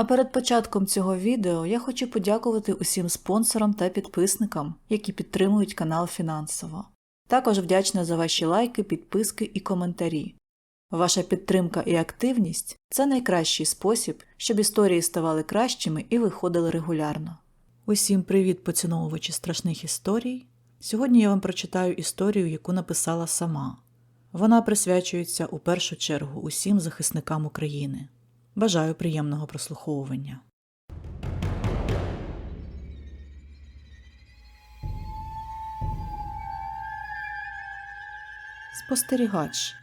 А перед початком цього відео я хочу подякувати усім спонсорам та підписникам, які підтримують канал фінансово. Також вдячна за ваші лайки, підписки і коментарі. Ваша підтримка і активність це найкращий спосіб, щоб історії ставали кращими і виходили регулярно. Усім привіт, поціновувачі страшних історій. Сьогодні я вам прочитаю історію, яку написала сама. Вона присвячується у першу чергу усім захисникам України. Бажаю приємного прослуховування. Спостерігач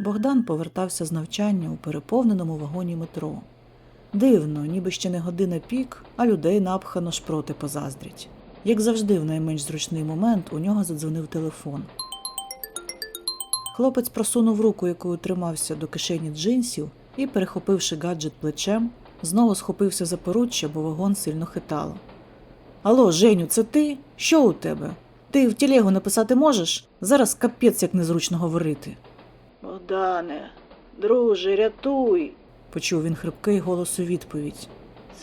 Богдан повертався з навчання у переповненому вагоні метро. Дивно, ніби ще не година пік, а людей напхано шпроти позаздрять. Як завжди, в найменш зручний момент у нього задзвонив телефон. Хлопець просунув руку, якою тримався до кишені джинсів, і, перехопивши гаджет плечем, знову схопився за поруччя, бо вагон сильно хитало. Алло, Женю, це ти? Що у тебе? Ти в тілегу написати можеш? Зараз капець як незручно говорити. Богдане, друже, рятуй, почув він хрипкий голос у відповідь.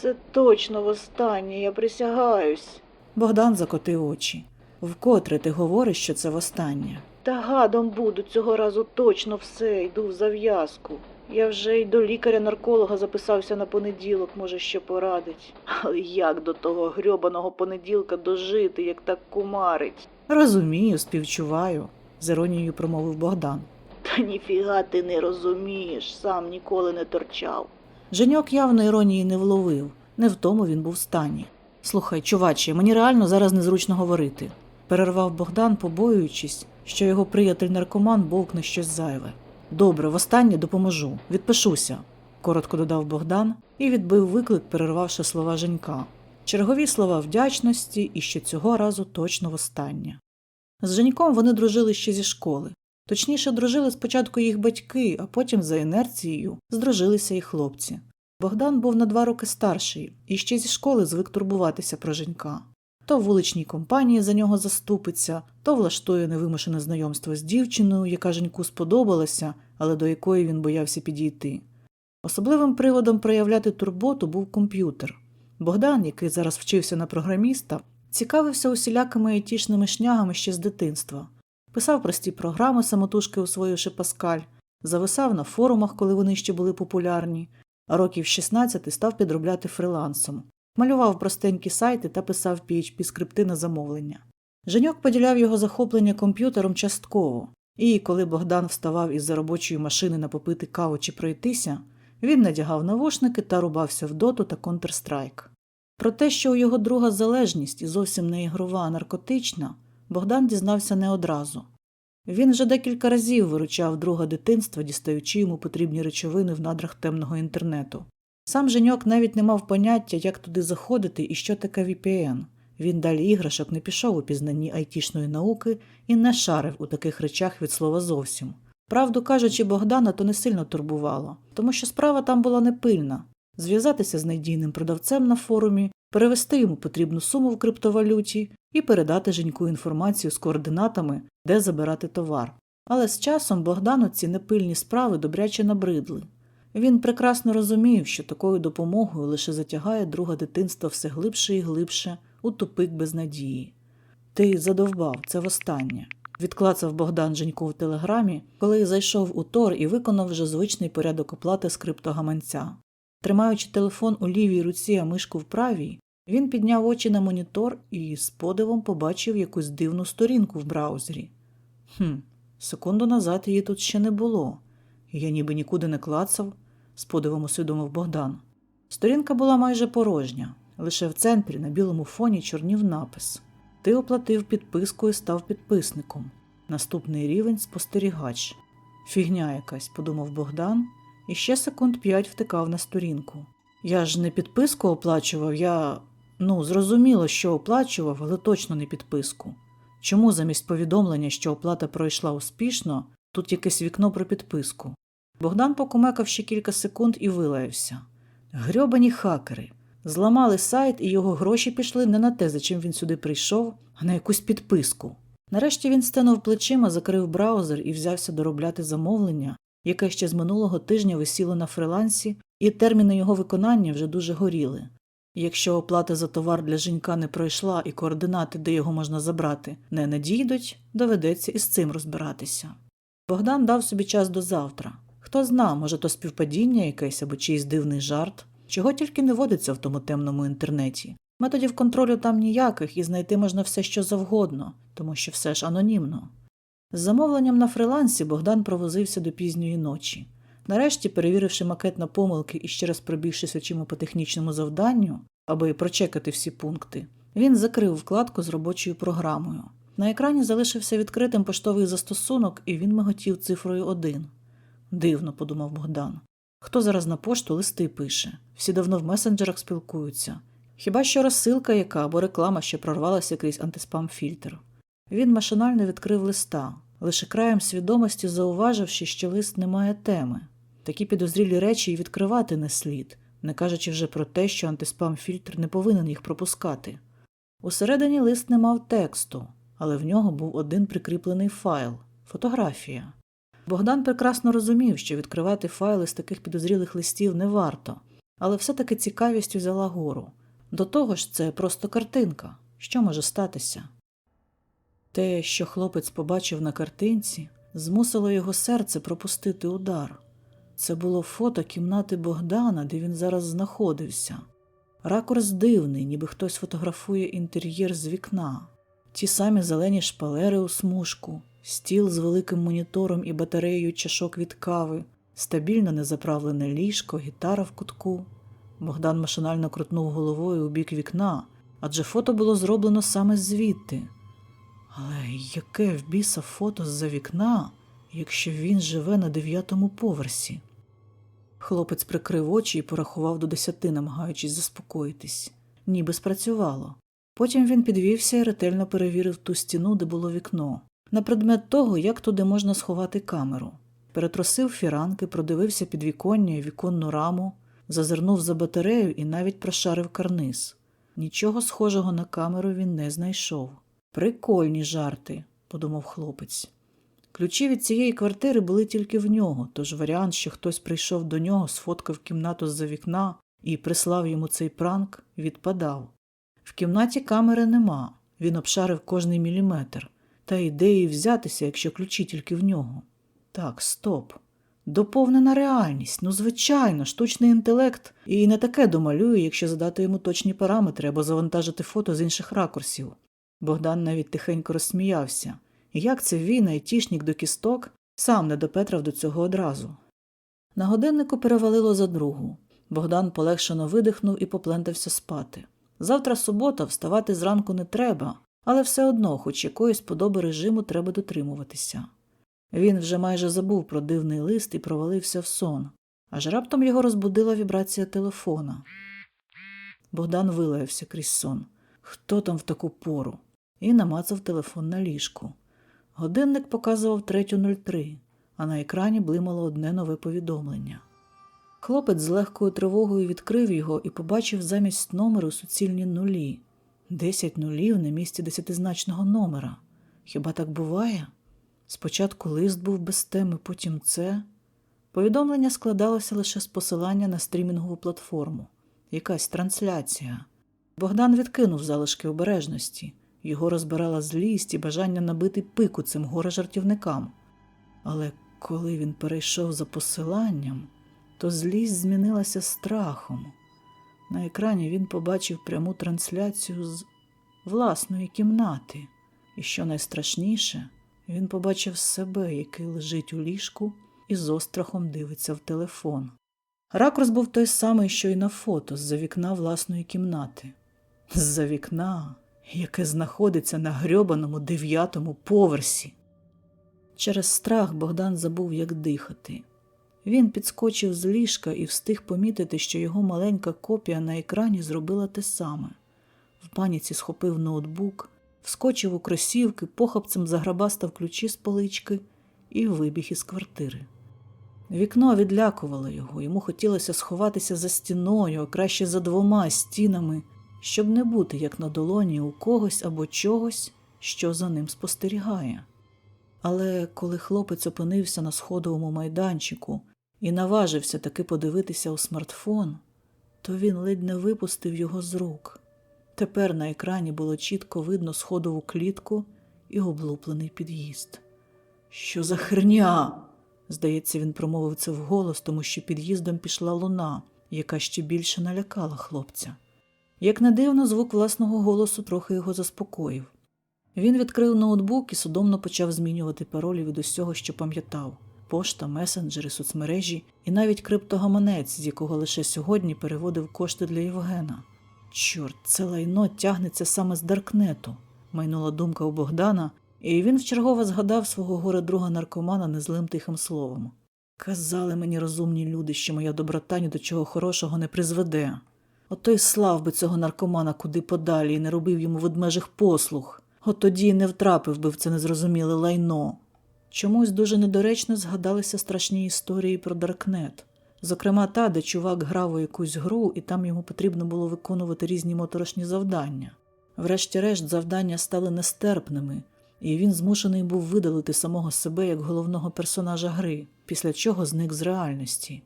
Це точно востаннє, я присягаюсь. Богдан закотив очі. Вкотре ти говориш, що це востаннє. Та гадом буду цього разу точно все, йду в зав'язку. Я вже й до лікаря-нарколога записався на понеділок, може, ще порадить. Але як до того грьобаного понеділка дожити, як так кумарить? Розумію, співчуваю, з іронією промовив Богдан. Та ніфіга ти не розумієш, сам ніколи не торчав. Женьок явно іронії не вловив, не в тому він був в стані. Слухай, чуваче, мені реально зараз незручно говорити, перервав Богдан, побоюючись, що його приятель наркоман бовкне щось зайве. Добре, востаннє допоможу, відпишуся, коротко додав Богдан і відбив виклик, перервавши слова Женька. Чергові слова вдячності і що цього разу точно востаннє. З Женьком вони дружили ще зі школи. Точніше, дружили спочатку їх батьки, а потім за інерцією здружилися і хлопці. Богдан був на два роки старший і ще зі школи звик турбуватися про Женька. То в вуличній компанії за нього заступиться, то влаштує невимушене знайомство з дівчиною, яка Женьку сподобалася, але до якої він боявся підійти. Особливим приводом проявляти турботу був комп'ютер. Богдан, який зараз вчився на програміста, цікавився усілякими айтішними шнягами ще з дитинства, писав прості програми самотужки усвоївши Паскаль, зависав на форумах, коли вони ще були популярні, а років 16 став підробляти фрилансом, малював простенькі сайти та писав PHP скрипти на замовлення. Женьок поділяв його захоплення комп'ютером частково, і коли Богдан вставав із за робочої машини на попити каву чи пройтися, він надягав навушники та рубався в доту та Counter-Strike. Про те, що у його друга залежність і зовсім не ігрова, а наркотична, Богдан дізнався не одразу. Він вже декілька разів виручав друга дитинства, дістаючи йому потрібні речовини в надрах темного інтернету. Сам Женьок навіть не мав поняття, як туди заходити і що таке VPN. Він далі іграшок не пішов у пізнанні айтішної науки і не шарив у таких речах від слова зовсім. Правду кажучи, Богдана то не сильно турбувало, тому що справа там була непильна зв'язатися з надійним продавцем на форумі, перевести йому потрібну суму в криптовалюті і передати Женьку інформацію з координатами, де забирати товар. Але з часом Богдану ці непильні справи добряче набридли. Він прекрасно розумів, що такою допомогою лише затягає друга дитинства все глибше і глибше у тупик безнадії. Ти задовбав, це востаннє. Відклацав Богдан Женьку в телеграмі, коли зайшов у Тор і виконав вже звичний порядок оплати з криптогаманця. Тримаючи телефон у лівій руці, а мишку в правій, він підняв очі на монітор і з подивом побачив якусь дивну сторінку в браузері. Хм, секунду назад її тут ще не було. Я ніби нікуди не клацав, з подивом усвідомив Богдан. Сторінка була майже порожня, лише в центрі на білому фоні чорнів напис Ти оплатив підписку і став підписником. Наступний рівень спостерігач. Фігня якась, подумав Богдан, і ще секунд п'ять втикав на сторінку. Я ж не підписку оплачував, я. Ну, зрозуміло, що оплачував, але точно не підписку. Чому замість повідомлення, що оплата пройшла успішно, тут якесь вікно про підписку? Богдан покумекав ще кілька секунд і вилаявся. Грьобані хакери. Зламали сайт, і його гроші пішли не на те, за чим він сюди прийшов, а на якусь підписку. Нарешті він стенув плечима, закрив браузер і взявся доробляти замовлення, яке ще з минулого тижня висіло на фрилансі і терміни його виконання вже дуже горіли. Якщо оплата за товар для Женька не пройшла і координати, де його можна забрати, не надійдуть, доведеться із цим розбиратися. Богдан дав собі час до завтра. Хто зна, може, то співпадіння якесь або чийсь дивний жарт, чого тільки не водиться в тому темному інтернеті. Методів контролю там ніяких, і знайти можна все, що завгодно, тому що все ж анонімно. З замовленням на фрилансі Богдан провозився до пізньої ночі. Нарешті, перевіривши макет на помилки і ще раз пробігшись очима по технічному завданню, аби прочекати всі пункти, він закрив вкладку з робочою програмою. На екрані залишився відкритим поштовий застосунок, і він миготів цифрою 1. Дивно, подумав Богдан. Хто зараз на пошту листи пише? Всі давно в месенджерах спілкуються. Хіба що розсилка яка або реклама, що прорвалася крізь антиспам-фільтр. Він машинально відкрив листа, лише краєм свідомості зауваживши, що лист не має теми. Такі підозрілі речі й відкривати не слід, не кажучи вже про те, що антиспам-фільтр не повинен їх пропускати. Усередині лист не мав тексту, але в нього був один прикріплений файл фотографія. Богдан прекрасно розумів, що відкривати файли з таких підозрілих листів не варто, але все-таки цікавість взяла гору. До того ж, це просто картинка. Що може статися? Те, що хлопець побачив на картинці, змусило його серце пропустити удар. Це було фото кімнати Богдана, де він зараз знаходився. Ракурс дивний, ніби хтось фотографує інтер'єр з вікна, ті самі зелені шпалери у смужку, стіл з великим монітором і батареєю чашок від кави, стабільно незаправлене ліжко, гітара в кутку. Богдан машинально крутнув головою у бік вікна, адже фото було зроблено саме звідти. Але яке в біса фото з-за вікна, якщо він живе на дев'ятому поверсі? Хлопець прикрив очі і порахував до десяти, намагаючись заспокоїтись. Ніби спрацювало. Потім він підвівся і ретельно перевірив ту стіну, де було вікно, на предмет того, як туди можна сховати камеру. Перетросив фіранки, продивився під віконня віконну раму, зазирнув за батарею і навіть прошарив карниз. Нічого схожого на камеру він не знайшов. Прикольні жарти, подумав хлопець. Ключі від цієї квартири були тільки в нього, тож варіант, що хтось прийшов до нього, сфоткав кімнату з-за вікна і прислав йому цей пранк, відпадав. В кімнаті камери нема, він обшарив кожний міліметр, та ідеї взятися, якщо ключі тільки в нього. Так, стоп. Доповнена реальність, ну звичайно, штучний інтелект і не таке домалює, якщо задати йому точні параметри або завантажити фото з інших ракурсів. Богдан навіть тихенько розсміявся. Як це він, айтішнік до кісток, сам не допетрав до цього одразу. На годиннику перевалило за другу. Богдан полегшено видихнув і поплентався спати. Завтра субота, вставати зранку не треба, але все одно, хоч якоїсь подоби режиму треба дотримуватися. Він вже майже забув про дивний лист і провалився в сон, аж раптом його розбудила вібрація телефона. Богдан вилаявся крізь сон. Хто там в таку пору? І намацав телефон на ліжку. Годинник показував 3.03, а на екрані блимало одне нове повідомлення. Хлопець з легкою тривогою відкрив його і побачив замість номеру суцільні нулі десять нулів на місці десятизначного номера. Хіба так буває? Спочатку лист був без теми, потім це. Повідомлення складалося лише з посилання на стрімінгову платформу, якась трансляція. Богдан відкинув залишки обережності. Його розбирала злість і бажання набити пику цим горе-жартівникам. Але коли він перейшов за посиланням, то злість змінилася страхом. На екрані він побачив пряму трансляцію з власної кімнати, і, що найстрашніше, він побачив себе, який лежить у ліжку і з острахом дивиться в телефон. Ракурс був той самий, що й на фото з-за вікна власної кімнати. З-за вікна, яке знаходиться на грьобаному дев'ятому поверсі. Через страх Богдан забув, як дихати. Він підскочив з ліжка і встиг помітити, що його маленька копія на екрані зробила те саме. В паніці схопив ноутбук, вскочив у кросівки, похапцем заграбастав ключі з полички і вибіг із квартири. Вікно відлякувало його, йому хотілося сховатися за стіною, а краще за двома стінами, щоб не бути як на долоні у когось або чогось, що за ним спостерігає. Але коли хлопець опинився на сходовому майданчику і наважився таки подивитися у смартфон, то він ледь не випустив його з рук. Тепер на екрані було чітко видно сходову клітку і облуплений під'їзд. Що за херня? Здається, він промовив це вголос, тому що під'їздом пішла луна, яка ще більше налякала хлопця. Як не дивно, звук власного голосу трохи його заспокоїв. Він відкрив ноутбук і судомно почав змінювати паролі від усього, що пам'ятав пошта, месенджери, соцмережі і навіть криптогаманець, з якого лише сьогодні переводив кошти для Євгена. Чорт, це лайно тягнеться саме з Даркнету, майнула думка у Богдана, і він вчергове згадав свого горе друга наркомана незлим тихим словом. Казали мені розумні люди, що моя доброта ні до чого хорошого не призведе. Ото й слав би цього наркомана куди подалі і не робив йому ведмежих послуг. От тоді не втрапив би в це незрозуміле лайно. Чомусь дуже недоречно згадалися страшні історії про Даркнет. Зокрема, та, де чувак грав у якусь гру, і там йому потрібно було виконувати різні моторошні завдання. Врешті-решт, завдання стали нестерпними, і він змушений був видалити самого себе як головного персонажа гри, після чого зник з реальності.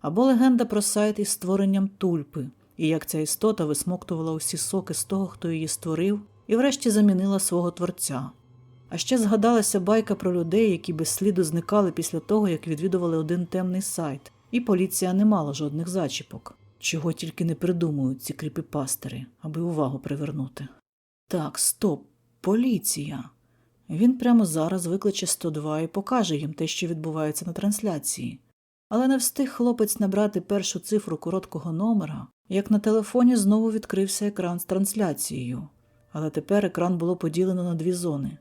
Або легенда про сайт із створенням тульпи, і як ця істота висмоктувала усі соки з того, хто її створив, і врешті замінила свого творця. А ще згадалася байка про людей, які без сліду зникали після того, як відвідували один темний сайт, і поліція не мала жодних зачіпок. Чого тільки не придумують ці кріпіпастери, аби увагу привернути. Так, стоп, поліція. Він прямо зараз викличе 102 і покаже їм те, що відбувається на трансляції. Але не встиг хлопець набрати першу цифру короткого номера, як на телефоні знову відкрився екран з трансляцією. Але тепер екран було поділено на дві зони.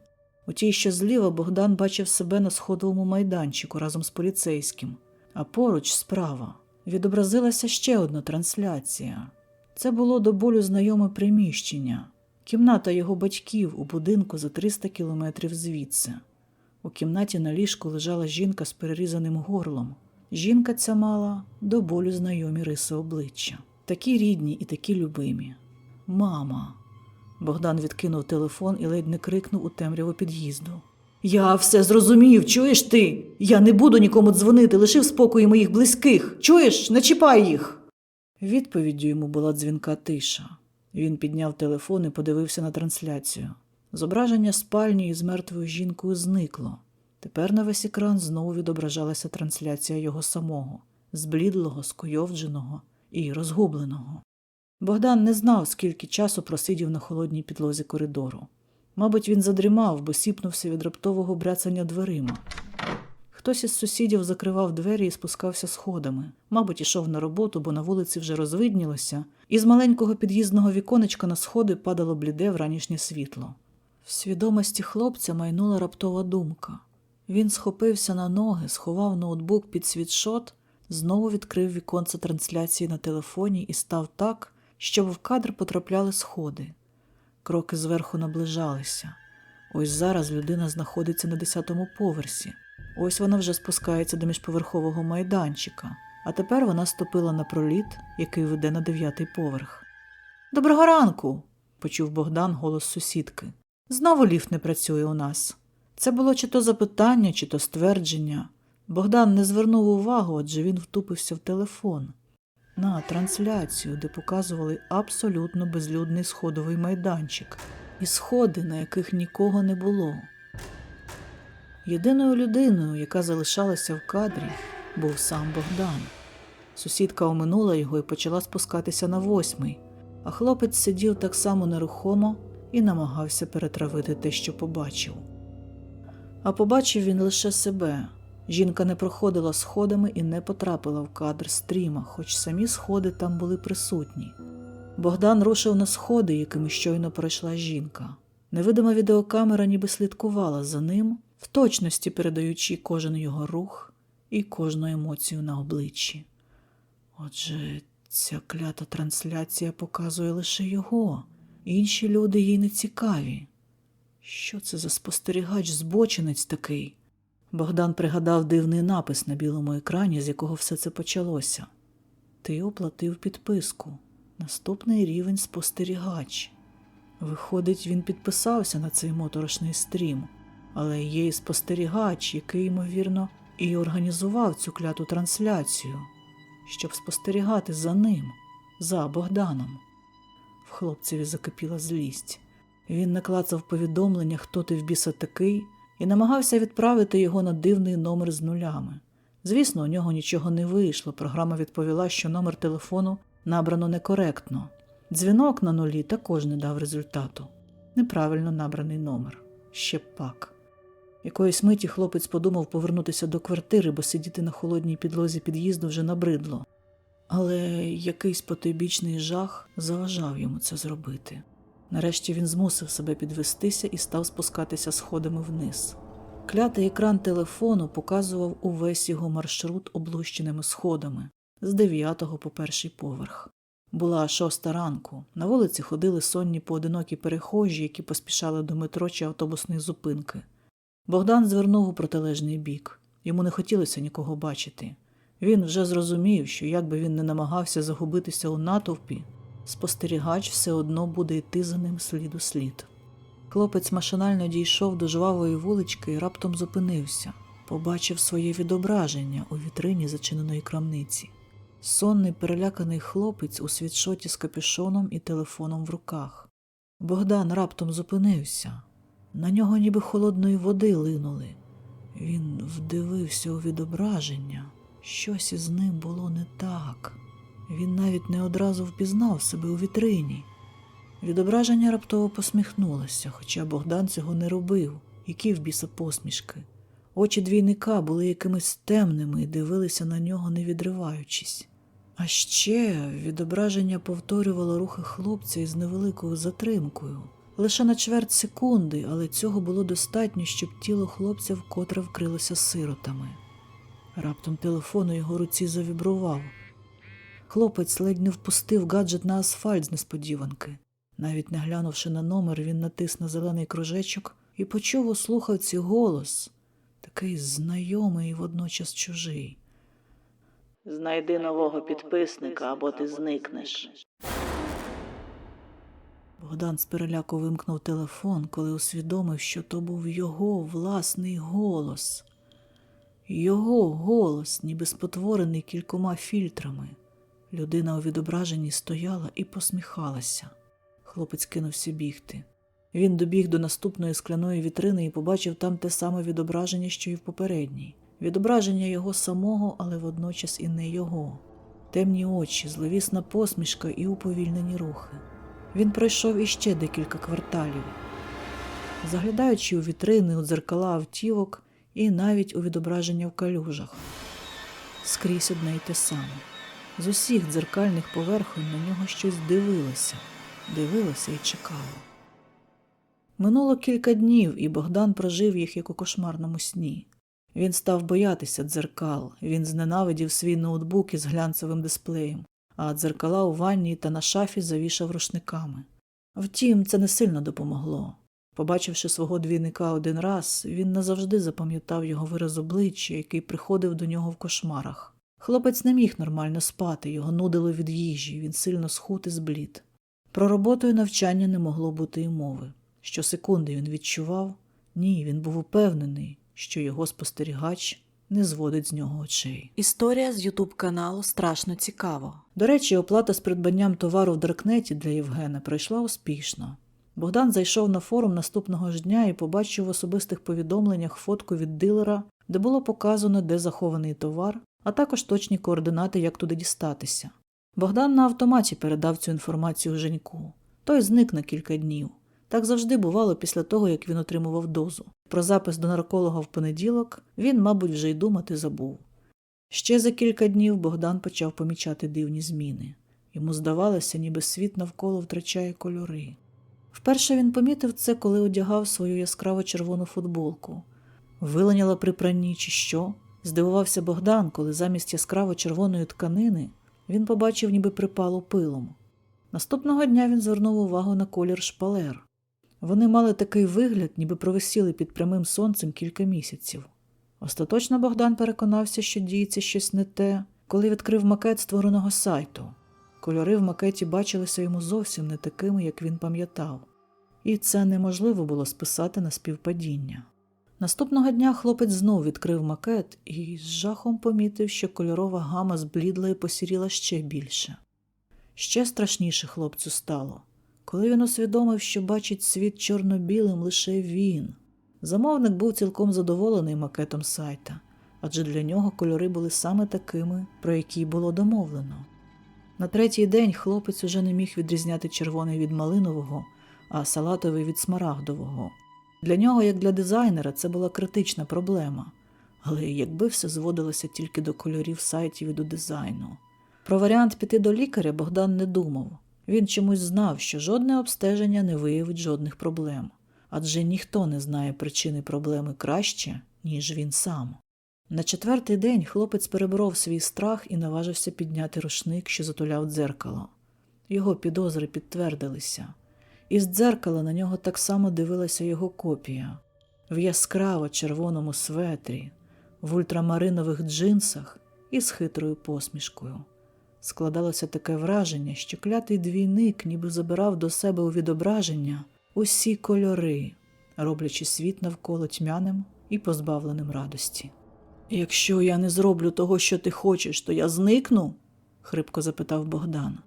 У тій, що зліва, Богдан бачив себе на сходовому майданчику разом з поліцейським, а поруч справа відобразилася ще одна трансляція. Це було до болю знайоме приміщення, кімната його батьків у будинку за 300 кілометрів звідси. У кімнаті на ліжку лежала жінка з перерізаним горлом. Жінка ця мала до болю знайомі риси обличчя, такі рідні і такі любимі. Мама. Богдан відкинув телефон і ледь не крикнув у темряву під'їзду. Я все зрозумів, чуєш ти? Я не буду нікому дзвонити, лиши в спокої моїх близьких. Чуєш, не чіпай їх. Відповіддю йому була дзвінка тиша. Він підняв телефон і подивився на трансляцію. Зображення спальні із мертвою жінкою зникло. Тепер на весь екран знову відображалася трансляція його самого, зблідлого, скойовдженого і розгубленого. Богдан не знав, скільки часу просидів на холодній підлозі коридору. Мабуть, він задрімав, бо сіпнувся від раптового бряцання дверима. Хтось із сусідів закривав двері і спускався сходами. Мабуть, ішов на роботу, бо на вулиці вже розвиднілося, і з маленького під'їзного віконечка на сходи падало бліде вранішнє світло. В свідомості хлопця майнула раптова думка. Він схопився на ноги, сховав ноутбук під світшот, знову відкрив віконце трансляції на телефоні і став так, щоб в кадр потрапляли сходи. Кроки зверху наближалися. Ось зараз людина знаходиться на десятому поверсі. Ось вона вже спускається до міжповерхового майданчика, а тепер вона ступила на проліт, який веде на дев'ятий поверх. Доброго ранку, почув Богдан голос сусідки. Знову ліфт не працює у нас. Це було чи то запитання, чи то ствердження. Богдан не звернув увагу, адже він втупився в телефон на трансляцію, де показували абсолютно безлюдний сходовий майданчик і сходи, на яких нікого не було. Єдиною людиною, яка залишалася в кадрі, був сам Богдан. Сусідка оминула його і почала спускатися на восьмий, а хлопець сидів так само нерухомо і намагався перетравити те, що побачив. А побачив він лише себе. Жінка не проходила сходами і не потрапила в кадр стріма, хоч самі сходи там були присутні. Богдан рушив на сходи, якими щойно пройшла жінка. Невидима відеокамера ніби слідкувала за ним, в точності передаючи кожен його рух і кожну емоцію на обличчі. Отже, ця клята трансляція показує лише його, інші люди їй не цікаві. Що це за спостерігач збочинець такий? Богдан пригадав дивний напис на білому екрані, з якого все це почалося. Ти оплатив підписку. Наступний рівень спостерігач. Виходить, він підписався на цей моторошний стрім, але є і спостерігач, який, ймовірно, і організував цю кляту трансляцію, щоб спостерігати за ним, за Богданом. В хлопцеві закипіла злість. Він наклацав повідомлення, хто ти в біса такий, і намагався відправити його на дивний номер з нулями. Звісно, у нього нічого не вийшло. Програма відповіла, що номер телефону набрано некоректно. Дзвінок на нулі також не дав результату. Неправильно набраний номер. Ще пак. Якоїсь миті хлопець подумав повернутися до квартири, бо сидіти на холодній підлозі під'їзду вже набридло. Але якийсь потойбічний жах заважав йому це зробити. Нарешті він змусив себе підвестися і став спускатися сходами вниз. Клятий екран телефону показував увесь його маршрут облущеними сходами з дев'ятого по перший поверх. Була шоста ранку. На вулиці ходили сонні поодинокі перехожі, які поспішали до метро чи автобусної зупинки. Богдан звернув у протилежний бік. Йому не хотілося нікого бачити. Він вже зрозумів, що як би він не намагався загубитися у натовпі, спостерігач все одно буде йти за ним слід у слід. Хлопець машинально дійшов до жвавої вулички і раптом зупинився, побачив своє відображення у вітрині зачиненої крамниці. Сонний переляканий хлопець у світшоті з капюшоном і телефоном в руках. Богдан раптом зупинився. На нього ніби холодної води линули. Він вдивився у відображення. Щось із ним було не так. Він навіть не одразу впізнав себе у вітрині. Відображення раптово посміхнулося, хоча Богдан цього не робив, які в біса посмішки. Очі двійника були якимись темними і дивилися на нього, не відриваючись. А ще відображення повторювало рухи хлопця із невеликою затримкою. Лише на чверть секунди, але цього було достатньо, щоб тіло хлопця вкотре вкрилося сиротами. Раптом телефон у його руці завібрував. Хлопець ледь не впустив гаджет на асфальт з несподіванки. Навіть не глянувши на номер, він натис на зелений кружечок і почув у слухавці голос, такий знайомий і водночас чужий. Знайди нового підписника, або ти зникнеш. Богдан з переляку вимкнув телефон, коли усвідомив, що то був його власний голос. Його голос, ніби спотворений кількома фільтрами. Людина у відображенні стояла і посміхалася. Хлопець кинувся бігти. Він добіг до наступної скляної вітрини і побачив там те саме відображення, що й в попередній. Відображення його самого, але водночас і не його. Темні очі, зловісна посмішка і уповільнені рухи. Він пройшов іще декілька кварталів, заглядаючи у вітрини, у дзеркала автівок і навіть у відображення в калюжах. Скрізь одне й те саме. З усіх дзеркальних поверхонь на нього щось дивилося, дивилося і чекало. Минуло кілька днів, і Богдан прожив їх як у кошмарному сні. Він став боятися дзеркал, він зненавидів свій ноутбук із глянцевим дисплеєм, а дзеркала у ванні та на шафі завішав рушниками. Втім, це не сильно допомогло. Побачивши свого двійника один раз, він назавжди запам'ятав його вираз обличчя, який приходив до нього в кошмарах. Хлопець не міг нормально спати, його нудило від їжі, він сильно схуд і зблід. Про роботу і навчання не могло бути й мови. Щосекунди він відчував ні, він був упевнений, що його спостерігач не зводить з нього очей. Історія з Ютуб каналу страшно цікаво. До речі, оплата з придбанням товару в Даркнеті для Євгена пройшла успішно. Богдан зайшов на форум наступного ж дня і побачив в особистих повідомленнях фотку від дилера, де було показано, де захований товар, а також точні координати, як туди дістатися. Богдан на автоматі передав цю інформацію Женьку. Той зник на кілька днів. Так завжди бувало після того, як він отримував дозу. Про запис до нарколога в понеділок він, мабуть, вже й думати забув. Ще за кілька днів Богдан почав помічати дивні зміни. Йому здавалося, ніби світ навколо втрачає кольори. Вперше він помітив це, коли одягав свою яскраво червону футболку. Виленяла при пранні чи що? Здивувався Богдан, коли замість яскраво червоної тканини він побачив, ніби припало пилом. Наступного дня він звернув увагу на колір шпалер. Вони мали такий вигляд, ніби провисіли під прямим сонцем кілька місяців. Остаточно Богдан переконався, що діється щось не те, коли відкрив макет створеного сайту. Кольори в макеті бачилися йому зовсім не такими, як він пам'ятав, і це неможливо було списати на співпадіння. Наступного дня хлопець знов відкрив макет і з жахом помітив, що кольорова гама зблідла і посіріла ще більше. Ще страшніше хлопцю стало, коли він усвідомив, що бачить світ чорно-білим лише він. Замовник був цілком задоволений макетом сайта, адже для нього кольори були саме такими, про які було домовлено. На третій день хлопець уже не міг відрізняти червоний від малинового, а салатовий від смарагдового. Для нього, як для дизайнера, це була критична проблема. Але якби все зводилося тільки до кольорів сайтів і до дизайну. Про варіант піти до лікаря Богдан не думав. Він чомусь знав, що жодне обстеження не виявить жодних проблем, адже ніхто не знає причини проблеми краще, ніж він сам. На четвертий день хлопець переборов свій страх і наважився підняти рушник, що затуляв дзеркало. Його підозри підтвердилися. Із дзеркала на нього так само дивилася його копія в яскраво червоному светрі, в ультрамаринових джинсах і з хитрою посмішкою. Складалося таке враження, що клятий двійник ніби забирав до себе у відображення усі кольори, роблячи світ навколо тьмяним і позбавленим радості. Якщо я не зроблю того, що ти хочеш, то я зникну? хрипко запитав Богдан.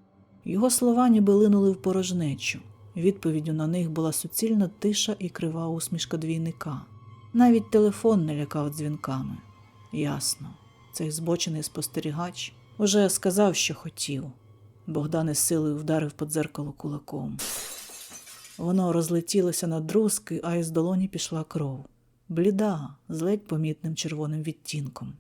Його слова ніби линули в порожнечу. Відповіддю на них була суцільна тиша і крива усмішка двійника. Навіть телефон не лякав дзвінками. Ясно, цей збочений спостерігач уже сказав, що хотів. Богдан із силою вдарив по дзеркалу кулаком. Воно розлетілося на друзки, а із долоні пішла кров. Бліда, з ледь помітним червоним відтінком.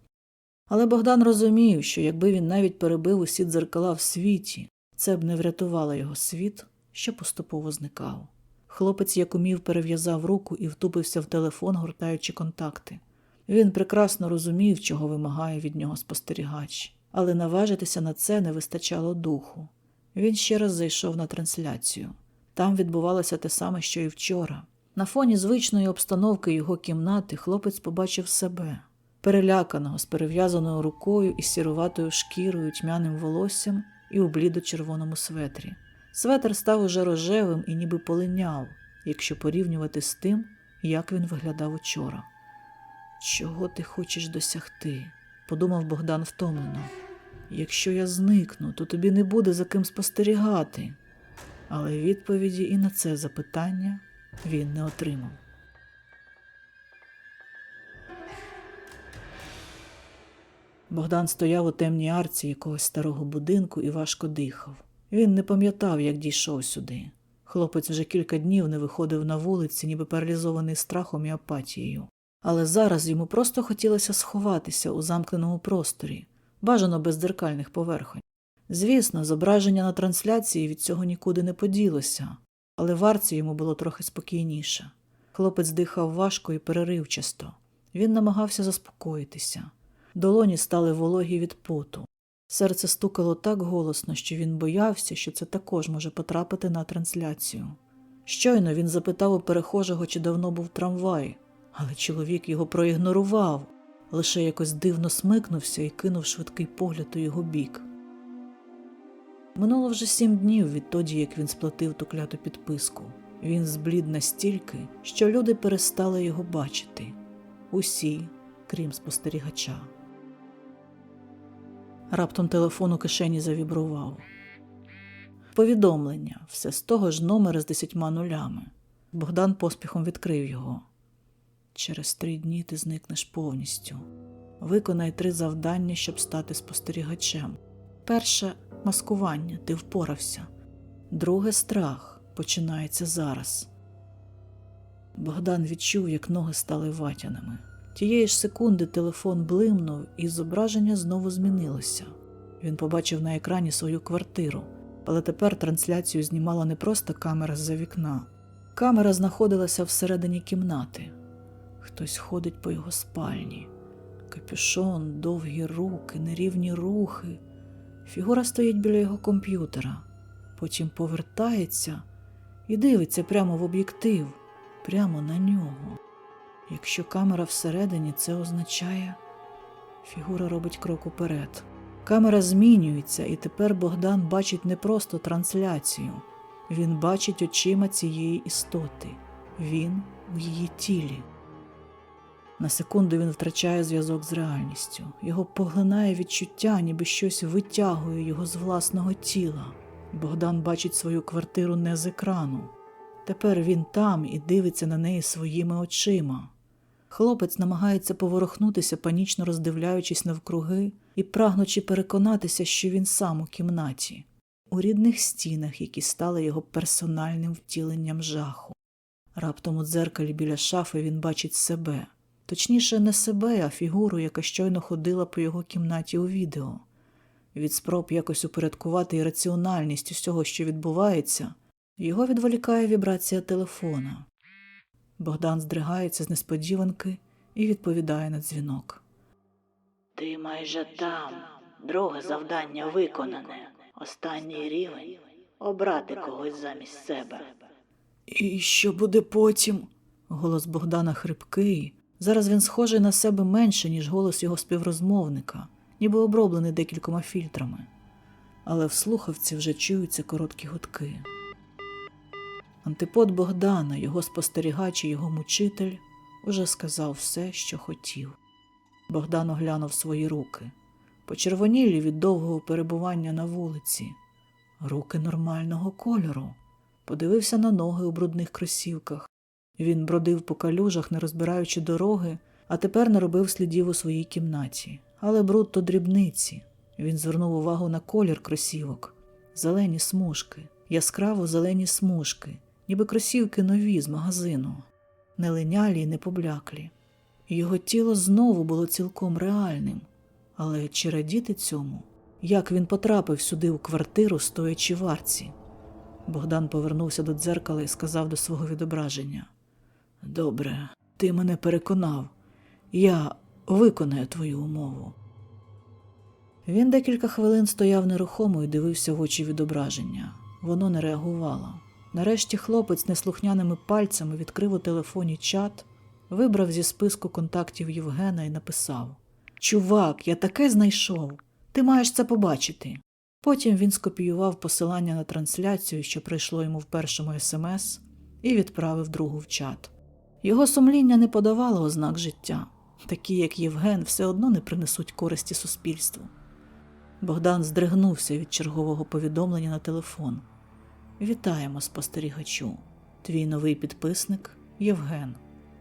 Але Богдан розумів, що якби він навіть перебив усі дзеркала в світі, це б не врятувало його світ, що поступово зникав. Хлопець, як умів, перев'язав руку і втупився в телефон, гортаючи контакти. Він прекрасно розумів, чого вимагає від нього спостерігач, але наважитися на це не вистачало духу. Він ще раз зайшов на трансляцію. Там відбувалося те саме, що і вчора. На фоні звичної обстановки його кімнати хлопець побачив себе, переляканого з перев'язаною рукою і сіруватою шкірою, тьмяним волоссям і у блідо-червоному светрі. Светр став уже рожевим і ніби полиняв, якщо порівнювати з тим, як він виглядав учора. Чого ти хочеш досягти? подумав Богдан втомлено. Якщо я зникну, то тобі не буде за ким спостерігати. Але відповіді і на це запитання він не отримав. Богдан стояв у темній арці якогось старого будинку і важко дихав. Він не пам'ятав, як дійшов сюди. Хлопець вже кілька днів не виходив на вулиці, ніби паралізований страхом і апатією. Але зараз йому просто хотілося сховатися у замкненому просторі, бажано без дзеркальних поверхонь. Звісно, зображення на трансляції від цього нікуди не поділося, але в арці йому було трохи спокійніше. Хлопець дихав важко і переривчасто. Він намагався заспокоїтися. Долоні стали вологі від поту. Серце стукало так голосно, що він боявся, що це також може потрапити на трансляцію. Щойно він запитав у перехожого, чи давно був трамвай, але чоловік його проігнорував, лише якось дивно смикнувся і кинув швидкий погляд у його бік. Минуло вже сім днів відтоді, як він сплатив ту кляту підписку. Він зблід настільки, що люди перестали його бачити усі, крім спостерігача. Раптом телефон у кишені завібрував. Повідомлення все з того ж номера з десятьма нулями. Богдан поспіхом відкрив його. Через три дні ти зникнеш повністю. Виконай три завдання, щоб стати спостерігачем. Перше маскування, ти впорався. Друге страх починається зараз. Богдан відчув, як ноги стали ватяними. Тієї ж секунди телефон блимнув, і зображення знову змінилося. Він побачив на екрані свою квартиру, але тепер трансляцію знімала не просто камера з-за вікна. Камера знаходилася всередині кімнати. Хтось ходить по його спальні. Капюшон, довгі руки, нерівні рухи. Фігура стоїть біля його комп'ютера, потім повертається і дивиться прямо в об'єктив, прямо на нього. Якщо камера всередині, це означає, фігура робить крок уперед. Камера змінюється, і тепер Богдан бачить не просто трансляцію, він бачить очима цієї істоти, він у її тілі. На секунду він втрачає зв'язок з реальністю. Його поглинає відчуття, ніби щось витягує його з власного тіла. Богдан бачить свою квартиру не з екрану. Тепер він там і дивиться на неї своїми очима. Хлопець намагається поворухнутися, панічно роздивляючись навкруги і прагнучи переконатися, що він сам у кімнаті, у рідних стінах, які стали його персональним втіленням жаху. Раптом у дзеркалі біля шафи він бачить себе. Точніше, не себе, а фігуру, яка щойно ходила по його кімнаті у відео. Від спроб якось упорядкувати раціональність усього, що відбувається, його відволікає вібрація телефона. Богдан здригається з несподіванки і відповідає на дзвінок. Ти майже там. Друге завдання виконане. Останній рівень обрати когось замість себе. І що буде потім? Голос Богдана хрипкий. Зараз він схожий на себе менше, ніж голос його співрозмовника, ніби оброблений декількома фільтрами. Але в слухавці вже чуються короткі гудки. Антипод Богдана, його спостерігач і його мучитель, уже сказав все, що хотів. Богдан оглянув свої руки, почервонілі від довгого перебування на вулиці, руки нормального кольору. Подивився на ноги у брудних кросівках. Він бродив по калюжах, не розбираючи дороги, а тепер наробив слідів у своїй кімнаті. Але бруд то дрібниці. Він звернув увагу на колір кросівок, зелені смужки, яскраво зелені смужки, ніби кросівки нові з магазину, не линялі й не побляклі. Його тіло знову було цілком реальним. Але чи радіти цьому? Як він потрапив сюди у квартиру, стоячи в арці? Богдан повернувся до дзеркала і сказав до свого відображення: Добре, ти мене переконав. Я виконаю твою умову. Він декілька хвилин стояв нерухомо і дивився в очі відображення. Воно не реагувало. Нарешті хлопець неслухняними пальцями відкрив у телефоні чат, вибрав зі списку контактів Євгена і написав: Чувак, я таке знайшов. Ти маєш це побачити. Потім він скопіював посилання на трансляцію, що прийшло йому в першому смс, і відправив другу в чат. Його сумління не подавало ознак життя. Такі, як Євген, все одно не принесуть користі суспільству. Богдан здригнувся від чергового повідомлення на телефон. Вітаємо, спостерігачу. Твій новий підписник Євген.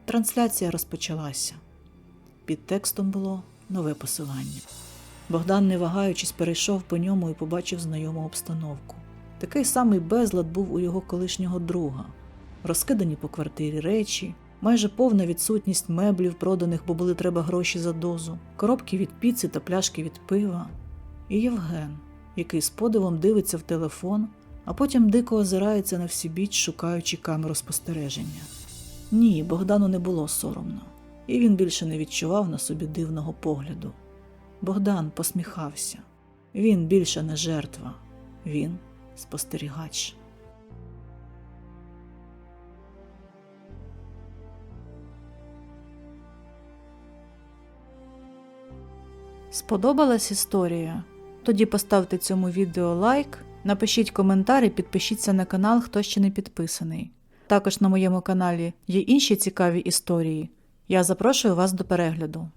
Трансляція розпочалася. Під текстом було нове посилання. Богдан, не вагаючись, перейшов по ньому і побачив знайому обстановку. Такий самий безлад був у його колишнього друга, розкидані по квартирі речі, майже повна відсутність меблів, проданих, бо були треба гроші за дозу, коробки від піци та пляшки від пива. І Євген, який з подивом дивиться в телефон, а потім дико озирається на всі біч, шукаючи камеру спостереження. Ні, Богдану не було соромно, і він більше не відчував на собі дивного погляду. Богдан посміхався. Він більше не жертва, він спостерігач. Сподобалась історія? Тоді поставте цьому відео лайк, напишіть коментар і підпишіться на канал, хто ще не підписаний. Також на моєму каналі є інші цікаві історії. Я запрошую вас до перегляду.